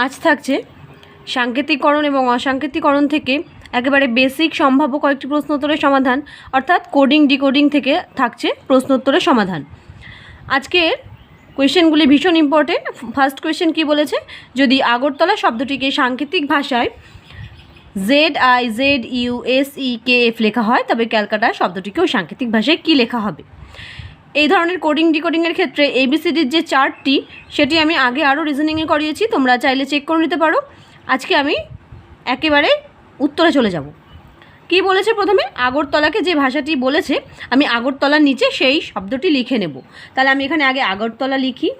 আজ থাকছে সাংকেতিকরণ এবং অসাংকেতিকরণ থেকে একেবারে বেসিক সম্ভাব্য কয়েকটি প্রশ্নোত্তরের সমাধান, অর্থাৎ কোডিং ডিকোডিং থেকে থাকছে প্রশ্নোত্তরের সমাধান। আজকের কোয়েশ্চেনগুলি ভীষণ ইম্পর্টেন্ট ফার্স্ট কোয়েশ্চেন কি বলেছে? যদি আগরতলা শব্দটিকে সাংকেতিক ভাষায় Z I Z U S E K F লেখা হয়, তবে ক্যালকাটা শব্দটিকেও সাংকেতিক ভাষায় কী লেখা হবে? এই ধরনের কোডিং ডিকোডিংয়ের ক্ষেত্রে এবিসিডির যে চার্টটি, সেটি আমি আগে আরও রিজনিংয়ে করিয়েছি, তোমরা চাইলে চেক করে নিতে পারো। আজকে আমি একেবারে উত্তরে চলে যাব। কি বলেছে প্রথমে? আগরতলাকে যে ভাষাটি বলেছে, আমি আগরতলার নিচে সেই শব্দটি লিখে নেব। তাহলে আমি এখানে আগে আগরতলা লিখি।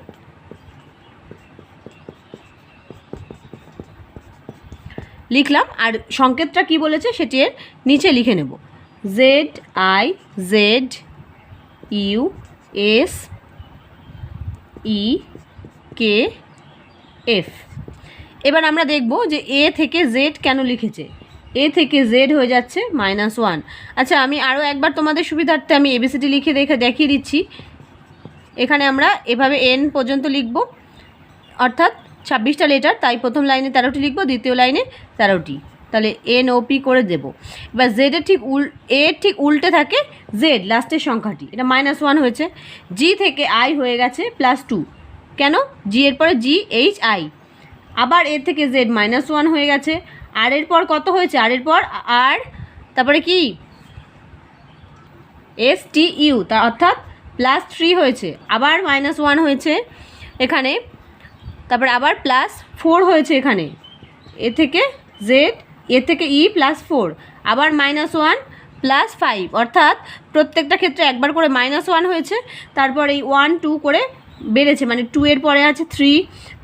লিখলাম, আর সংকেতটা কি বলেছে, সেটি এর নিচে লিখে নেব। Z I Z U S E K F এবার আমরা দেখব যে এ থেকে জেড কেন লিখেছে? এ থেকে জেড হয়ে যাচ্ছে মাইনাস ওয়ান আচ্ছা আমি আরও একবার তোমাদের সুবিধার্থে আমি এবিসিডি লিখে দেখে দেখিয়ে দিচ্ছি। এখানে আমরা এভাবে এন পর্যন্ত লিখব। অর্থাৎ ছাব্বিশটা লেটার তাই প্রথম লাইনে তেরোটি লিখব, দ্বিতীয় লাইনে তেরোটি। তাহলে এন ও পি করে দেবো। এবার জেডের ঠিক উল এর ঠিক উল্টে থাকে জেড লাস্টের সংখ্যাটি। এটা মাইনাস ওয়ান হয়েছে। জি থেকে আই হয়ে গেছে প্লাস টু কেন? জি এর পরে জি এইচ আই আবার এর থেকে জেড মাইনাস ওয়ান হয়ে গেছে। আর এর পর কত হয়েছে? আর এর পর আর, তারপরে কি? এস টি ইউ তা অর্থাৎ প্লাস থ্রি হয়েছে। আবার মাইনাস ওয়ান হয়েছে এখানে। তারপরে আবার প্লাস ফোর হয়েছে এখানে। এ থেকে জেড এ থেকে ই প্লাস ফোর আবার মাইনাস ওয়ান প্লাস ফাইভ অর্থাৎ প্রত্যেকটা ক্ষেত্রে একবার করে মাইনাস ওয়ান হয়েছে, তারপর এই ওয়ান টু করে বেড়েছে মানে টু এর পরে আছে থ্রি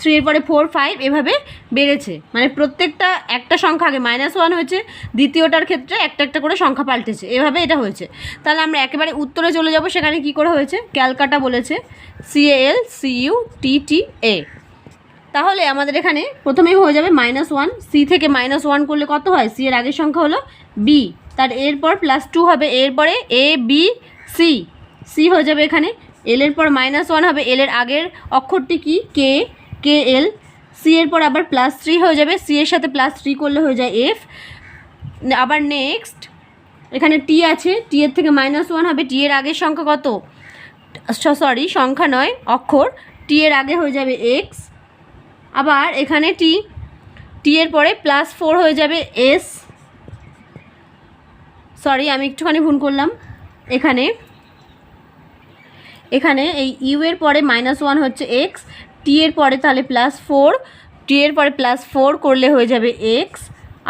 থ্রি এর পরে ফোর ফাইভ এভাবে বেড়েছে মানে প্রত্যেকটা একটা সংখ্যা আগে মাইনাস ওয়ান হয়েছে, দ্বিতীয়টার ক্ষেত্রে একটা একটা করে সংখ্যা পাল্টেছে, এভাবে এটা হয়েছে। তাহলে আমরা একেবারে উত্তরে চলে যাব, সেখানে কি করে হয়েছে? ক্যালকাটা বলেছে সিএল সিইউ টি টি এ তাহলে আমাদের এখানে প্রথমেই হয়ে যাবে মাইনাস ওয়ান সি থেকে মাইনাস ওয়ান করলে কত হয়? সি এর আগের সংখ্যা হলো বি তার এরপর প্লাস টু হবে, এরপরে এ বি সি সি হয়ে যাবে এখানে। এল এর পর মাইনাস ওয়ান হবে এল এর আগের অক্ষরটি কি? কে কে এল সি এর পর আবার প্লাস থ্রি হয়ে যাবে সি এর সাথে প্লাস থ্রি করলে হয়ে যায় এফ আবার নেক্সট এখানে টি আছে টি এর থেকে মাইনাস ওয়ান হবে টি এর আগের সংখ্যা কত? সরি সংখ্যা নয়, অক্ষর। টি এর আগে হয়ে যাবে এক্স আবার এখানে টি টি এর পরে প্লাস ফোর হয়ে যাবে এস সরি আমি একটুখানি ভুল করলাম। এখানে এখানে এই ইউ এর পরে মাইনাস ওয়ান হচ্ছে এক্স টি এর পরে তাহলে প্লাস ফোর টি এর পরে প্লাস ফোর করলে হয়ে যাবে এক্স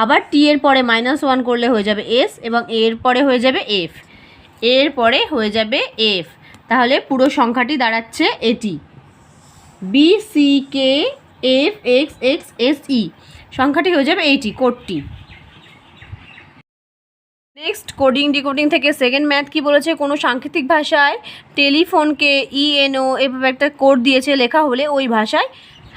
আবার টি এর পরে মাইনাস ওয়ান করলে হয়ে যাবে এস এবং এর পরে হয়ে যাবে এফ এর পরে হয়ে যাবে এফ তাহলে পুরো সংখ্যাটি দাঁড়াচ্ছে এটি। B C K F X X S E সংখ্যাটি হয়ে যাবে এইটি কোডটি নেক্সট কোডিং ডিকোডিং থেকে সেকেন্ড ম্যাথ কি বলেছে? কোনো সাংকেতিক ভাষায় টেলিফোনকে ইএনও এভাবে একটা কোড দিয়েছে, লেখা হলে ওই ভাষায়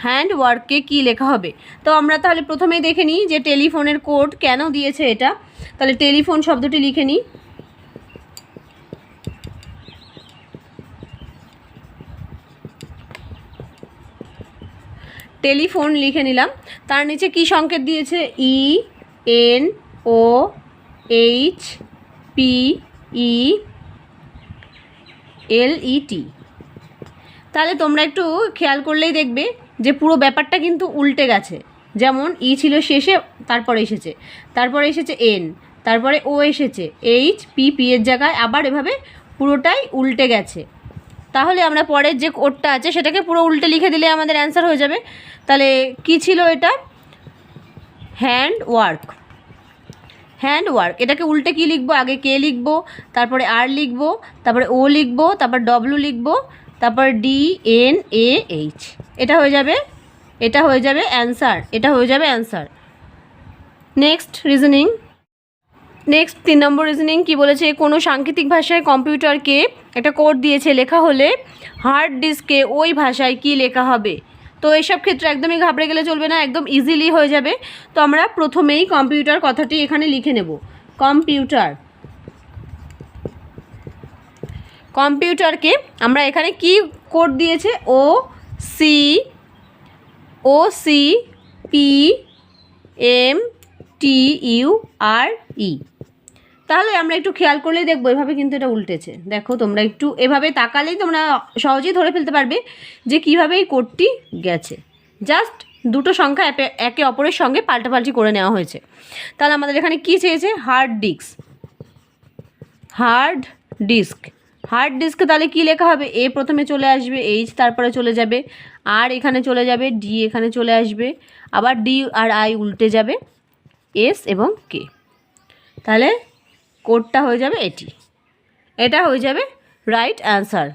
হ্যান্ড ওয়ার্ককে কী লেখা হবে? তো আমরা তাহলে প্রথমেই দেখে নিই যে টেলিফোনের কোড কেন দিয়েছে এটা। তাহলে টেলিফোন শব্দটি লিখে নিই। টেলিফোন লিখে নিলাম। তার নিচে কি সংকেত দিয়েছে? E, N, O, H, P, E, L, E, T. তাহলে তোমরা একটু খেয়াল করলেই দেখবে যে পুরো ব্যাপারটা কিন্তু উল্টে গেছে। যেমন, ই ছিল শেষে, তারপরে এসেছে। তারপরে এসেছে এন, তারপরে ও এসেছে। এইচ, পি পি এর জায়গায় আবার এভাবে পুরোটাই উল্টে গেছে। তাহলে আমরা পরের যে কোডটা আছে সেটাকে পুরো উল্টে লিখে দিলে আমাদের অ্যান্সার হয়ে যাবে। তাহলে কি ছিল এটা? Hand work. Hand work. এটাকে উল্টে কি লিখব? আগে কে লিখব? তারপরে আর লিখব? তারপরে ও লিখব? তারপর ডব্লু লিখব? তারপর ডি এন এ এইচ। এটা হয়ে যাবে? এটা হয়ে যাবে অ্যান্সার। এটা হয়ে যাবে অ্যান্সার। Next reasoning. নেক্সট তিন নম্বর রিজনিং কি বলেছে? কোনো সাংকেতিক ভাষায় কম্পিউটারকে একটা কোড দিয়েছে, লেখা হলে হার্ড ডিস্কে ওই ভাষায় কি লেখা হবে? তো এইসব ক্ষেত্রে একদমই ঘাবড়ে গেলে চলবে না, একদম ইজিলি হয়ে যাবে। তো আমরা প্রথমেই কম্পিউটার কথাটি এখানে লিখে নেব। কম্পিউটার। কম্পিউটারকে আমরা এখানে কি কোড দিয়েছে? O C O C P M T U R E তাহলে আমরা একটু খেয়াল করলেই দেখব, এভাবে কিন্তু এটা উল্টেছে। দেখো, তোমরা একটু এভাবে তাকালেই তোমরা সহজেই ধরে ফেলতে পারবে যে কীভাবে এই কোডটি গেছে। জাস্ট দুটো সংখ্যা একে অপরের সঙ্গে পাল্টাপাল্টি করে নেওয়া হয়েছে। তাহলে আমাদের এখানে কী চেয়েছে? Hard disk. Hard disk. Hard ডিস্কে তাহলে কী লেখা হবে? এ প্রথমে চলে আসবে এইচ, তারপরে চলে যাবে আর, এখানে চলে যাবে ডি, এখানে চলে আসবে। আবার ডি আর আই উল্টে যাবে এস এবং কে। তাহলে কোডটা হয়ে যাবে এটি। এটা হয়ে যাবে রাইট অ্যান্সার।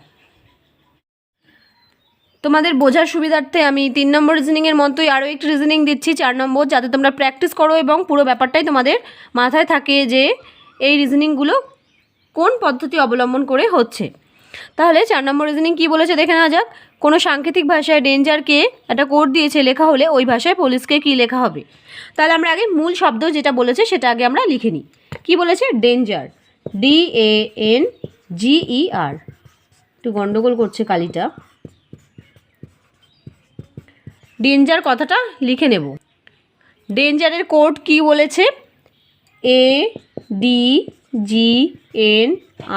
তোমাদের বোঝার সুবিধার্থে আমি তিন নম্বর রিজনিংয়ের মতোই আরও একটি রিজনিং দিচ্ছি। চার নম্বর, যাতে তোমরা প্র্যাকটিস করো এবং পুরো ব্যাপারটাই তোমাদের মাথায় থাকে যে এই রিজনিংগুলো কোন পদ্ধতি অবলম্বন করে হচ্ছে। তাহলে চার নম্বর রিজনিং কী বলেছে দেখে নেওয়া যাক। কোনো সাংকেতিক ভাষায় ডেঞ্জারকে একটা কোড দিয়েছে লেখা হলে ওই ভাষায় পুলিশকে কী লেখা হবে। তাহলে আমরা আগে মূল শব্দ যেটা বলেছে সেটা আগে আমরা লিখে নিই। কী বলেছে? Danger D A N G E R একটু গন্ডগোল করছে কালিটা। ডেঞ্জার কথাটা লিখে নেব। ডেঞ্জারের কোড কি বলেছে? এ ডি জি এন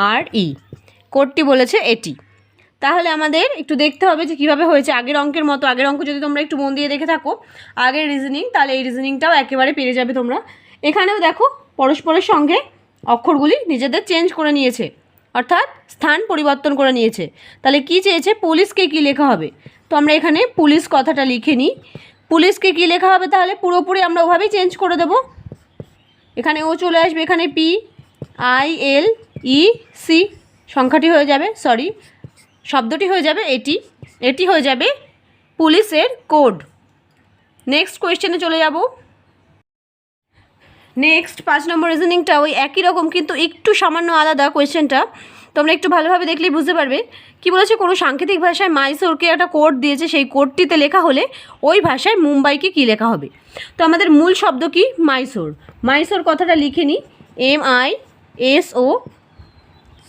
আর ই কোডটি বলেছে এটি। তাহলে আমাদের একটু দেখতে হবে যে কীভাবে হয়েছে। আগের অঙ্কের মতো, আগের অঙ্ক যদি তোমরা একটু মন দিয়ে দেখে থাকো, আগের রিজনিং তাহলে এই রিজনিংটাও একেবারে পেরে যাবে তোমরা। এখানেও দেখো পরস্পরের সঙ্গে অক্ষরগুলি নিজেদের চেঞ্জ করে নিয়েছে, অর্থাৎ স্থান পরিবর্তন করে নিয়েছে। তাহলে কি চেয়েছে? পুলিশকে কি লেখা হবে? তো আমরা এখানে পুলিশ কথাটা লিখে নিই। পুলিশকে কি লেখা হবে তাহলে? পুরোপুরি আমরা ওভাবেই চেঞ্জ করে দেবো। এখানে ও চলে আসবে, এখানে P I L E C সংখ্যাটি হয়ে যাবে সরি শব্দটি হয়ে যাবে এটি। এটি হয়ে যাবে পুলিশের কোড নেক্সট কোয়েশ্চেনে চলে যাব। নেক্সট পাঁচ নম্বর রিজনিংটা ওই একই রকম, কিন্তু একটু সামান্য আলাদা কোয়েশ্চেনটা তোমরা একটু ভালোভাবে দেখলেই বুঝতে পারবে। কি বলেছে? কোনো সাংকেতিক ভাষায় মাইসোরকে একটা কোড দিয়েছে, সেই কোডটিতে লেখা হলে ওই ভাষায় মুম্বাইকে কি লেখা হবে? তো আমাদের মূল শব্দ কি? মাইসোর মাইসোর কথাটা লিখে নিই M I S O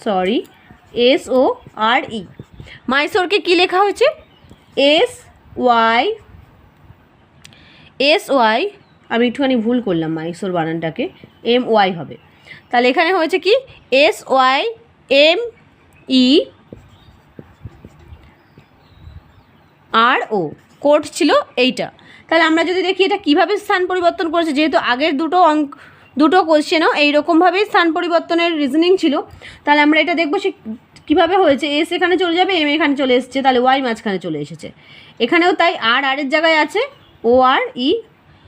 sorry S O R E মাইসোরকে কি লেখা হয়েছে? এস ওয়াই এস ওয়াই আমি একটুখানি ভুল করলাম মাইসোর বানানটাকে এম ওয়াই হবে। তাহলে এখানে হয়েছে কি? S Y M E R O code ছিল এইটা। তাহলে আমরা যদি দেখি এটা কীভাবে স্থান পরিবর্তন করেছে, যেহেতু আগের দুটো অঙ্ক দুটো কোশ্চেনও এইরকমভাবেই স্থান পরিবর্তনের রিজনিং ছিল, তাহলে আমরা এটা দেখব সে কীভাবে হয়েছে। এস এখানে চলে যাবে এম এখানে চলে এসেছে, তাহলে ওয়াই মাঝখানে চলে এসেছে। এখানেও তাই আর আরের জায়গায় আছে ও আর ই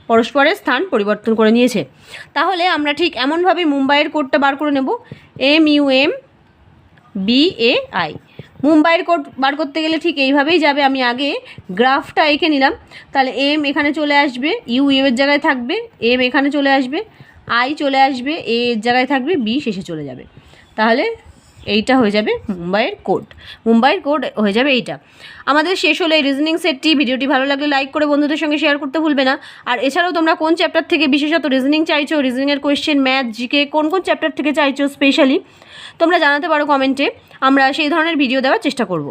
পরস্পরের স্থান পরিবর্তন করে নিয়েছে। তাহলে আমরা ঠিক এমনভাবেই মুম্বাইয়ের কোডটা বার করে নেব। M U M B A I. মুম্বাইয়ের কোড বার করতে গেলে ঠিক এইভাবেই যাবে। আমি আগে গ্রাফটা এঁকে নিলাম। তাহলে এম এখানে চলে আসবে, ইউ ইউ এর জায়গায় থাকবে, এম এখানে চলে আসবে, আই চলে আসবে, এ এর জায়গায় থাকবে, বি শেষে চলে যাবে। তাহলে এইটা হয়ে যাবে মুম্বাইয়ের কোড। মুম্বাইয়ের কোড হয়ে যাবে এইটা। আমাদের শেষ হলো এই রিজনিং সেটটি ভিডিওটি ভালো লাগলে লাইক করে বন্ধুদের সঙ্গে শেয়ার করতে ভুলবে না। আর এছাড়াও তোমরা কোন চ্যাপ্টার থেকে বিশেষত রিজনিং চাইছো? রিজনিংয়ের কোয়েশ্চেন ম্যাথ জিকে কোন কোন চ্যাপ্টার থেকে চাইছো স্পেশালি তোমরা জানাতে পারো কমেন্টে আমরা সেই ধরনের ভিডিও দেওয়ার চেষ্টা করব।